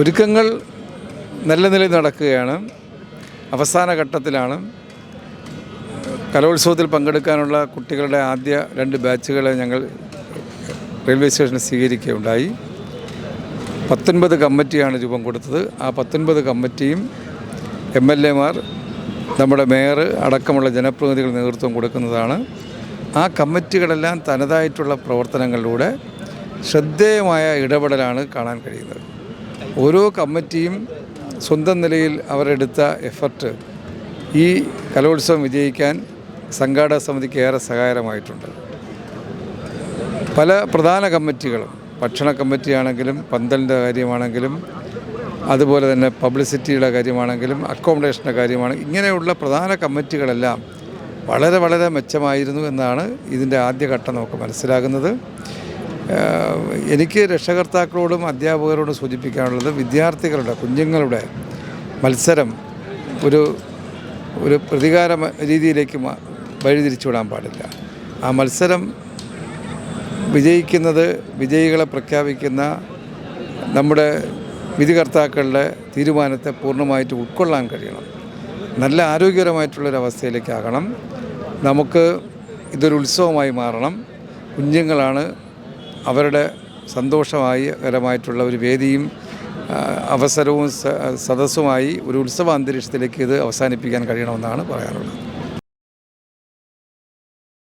ഒരുക്കങ്ങൾ നല്ല നിലയിൽ നടക്കുകയാണ്. അവസാന ഘട്ടത്തിലാണ്. കലോത്സവത്തിൽ പങ്കെടുക്കാനുള്ള കുട്ടികളുടെ ആദ്യ രണ്ട് ബാച്ചുകളെ ഞങ്ങൾ റെയിൽവേ സ്റ്റേഷനിൽ സ്വീകരിക്കുകയുണ്ടായി. പത്തൊൻപത് കമ്മിറ്റിയാണ് രൂപം കൊടുത്തത്. ആ പത്തൊൻപത് കമ്മിറ്റിയും എം എൽ എമാർ നമ്മുടെ മേയർ അടക്കമുള്ള ജനപ്രതിനിധികൾ നേതൃത്വം കൊടുക്കുന്നതാണ്. ആ കമ്മിറ്റികളെല്ലാം തനതായിട്ടുള്ള പ്രവർത്തനങ്ങളിലൂടെ ശ്രദ്ധേയമായ ഇടപെടലാണ് കാണാൻ കഴിയുന്നത്. ഓരോ കമ്മിറ്റിയും സ്വന്തം നിലയിൽ അവരെടുത്ത എഫർട്ട് ഈ കലോത്സവം വിജയിക്കാൻ സംഘാടക സമിതിക്ക് ഏറെ സഹായകരമായിട്ടുണ്ട്. പല പ്രധാന കമ്മിറ്റികളും ഭക്ഷണ കമ്മിറ്റിയാണെങ്കിലും പന്തലിന്റെ കാര്യമാണെങ്കിലും അതുപോലെ തന്നെ പബ്ലിസിറ്റിയുടെ കാര്യമാണെങ്കിലും അക്കോമഡേഷന്റെ കാര്യമാണ് ഇങ്ങനെയുള്ള പ്രധാന കമ്മിറ്റികളെല്ലാം വളരെ വളരെ മെച്ചമായിരുന്നു എന്നാണ് ഇതിന്റെ ആദ്യഘട്ടം നമുക്ക് മനസ്സിലാകുന്നത്. എനിക്ക് രക്ഷകർത്താക്കളോടും അധ്യാപകരോടും സൂചിപ്പിക്കാനുള്ളത് വിദ്യാർത്ഥികളുടെ കുഞ്ഞുങ്ങളുടെ മത്സരം ഒരു ഒരു പ്രതികാര രീതിയിലേക്ക് വഴിതിരിച്ചുവിടാൻ വഴിതിരിച്ചു വിടാൻ പാടില്ല. ആ മത്സരം വിജയിക്കുന്നത് വിജയികളെ പ്രഖ്യാപിക്കുന്ന നമ്മുടെ വിധികർത്താക്കളുടെ തീരുമാനത്തെ പൂർണമായിട്ട് ഉൾക്കൊള്ളാൻ കഴിയണം. നല്ല ആരോഗ്യകരമായിട്ടുള്ളൊരവസ്ഥയിലേക്കാകണം. നമുക്ക് ഇതൊരു ഉത്സവമായി മാറണം. കുഞ്ഞുങ്ങളാണ് അവരുടെ സന്തോഷമായി കരമായിട്ടുള്ള ഒരു വേദിയും അവസരവും സദസ്സുമായി ഒരു ഉത്സവ അന്തരീക്ഷത്തിലേക്ക് ഇത് അവസാനിപ്പിക്കാൻ കഴിയണമെന്നാണ് പറയാനുള്ളത്.